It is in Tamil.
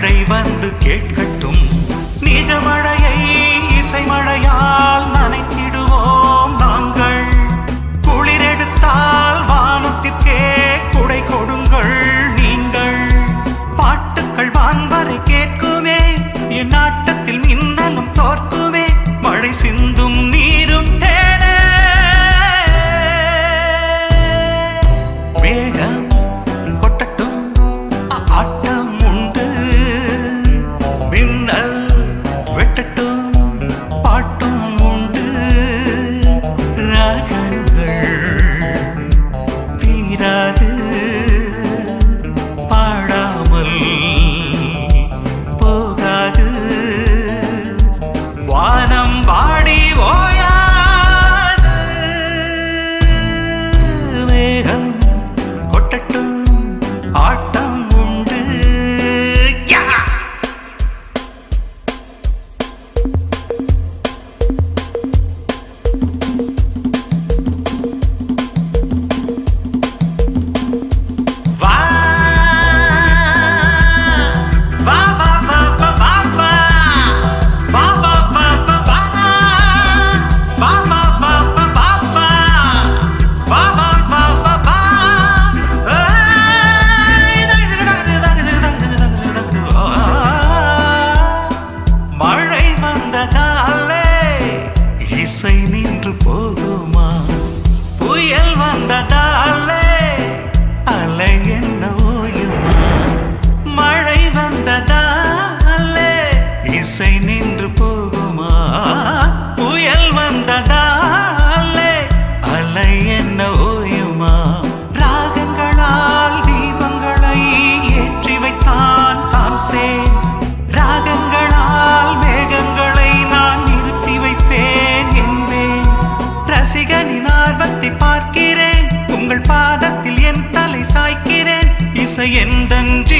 மழை வந்து கேட்கட்டும். இசையெந்தன்றி